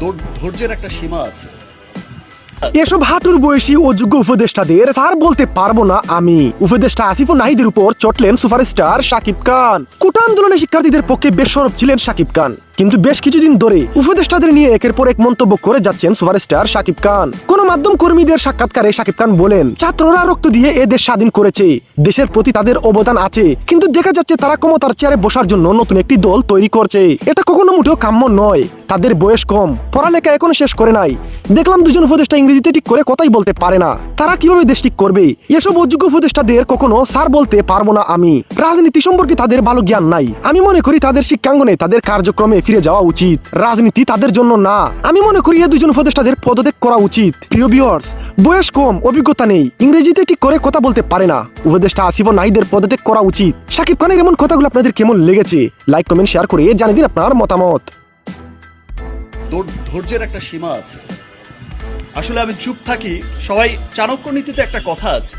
ধৈর- ধৈর্যের একটা সীমা আছে। এসব হাঁটুর বয়সী অযোগ্য উপদেষ্টাদের স্যার বলতে পারব না আমি। উপদেষ্টা আসিফ ও নাহিদের উপর চটলেন সুপারস্টার শাকিব খান। কোটা আন্দোলনে শিক্ষার্থীদের পক্ষে বেশ সরব ছিলেন শাকিব খান। কিন্তু বেশ কিছুদিন ধরে উপদেষ্টাদের নিয়ে একের পর এক মন্তব্য করে যাচ্ছেন সুপারস্টার শাকিব খান। কোন মাধ্যম কর্মীদের সাক্ষাৎকারে শাকিব খান বলেন, ছাত্ররা রক্ত দিয়ে এ দেশ স্বাধীন করেছে। দেশের প্রতি তাদের অবদান আছে। কিন্তু দেখা যাচ্ছে তারা ক্ষমতার চেয়ারে বসার জন্য নতুন একটি দল তৈরি করছে। এটা কখনো মোটেও কাম্য নয়। তাদের বয়স কম। পড়ালেখা এখনও শেষ করে নাই। দেখলাম দুজন উপদেষ্টা ইংরেজিতে ঠিক করে কথাই বলতে পারে না। তারা কীভাবে দেশ ঠিক করবে? এসব অযোগ্য উপদেষ্টাদের কখনো স্যার বলতে পারব না আমি। রাজনীতি সম্পর্কে তাদের ভালো জ্ঞান নাই। আমি মনে করি তাদের শিক্ষাঙ্গনে তাদের কার্যক্রমে ফিরে যাওয়া উচিত। রাজনীতি তাদের জন্য না। আমি মনে করি এ দুজন উপদেষ্টাদের পদত্যাগ করা উচিত। প্রিয় ভিউয়ার্স বয়স কম, অভিজ্ঞতা নেই। ইংরেজিতে ঠিক করে কথা বলতে পারে না। উপদেষ্টা আসিফ ও নাহিদের পদত্যাগ করা উচিত। শাকিব খানের এমন কথাগুলো আপনাদের কেমন লেগেছে? লাইক কমেন্ট শেয়ার করে জানিয়ে দিন আপনার মতামত। ধৈর্যের একটা সীমা আছে। আসলে আমি চুপ থাকি সবাই চাণক্য নীতিতে একটা কথা আছে।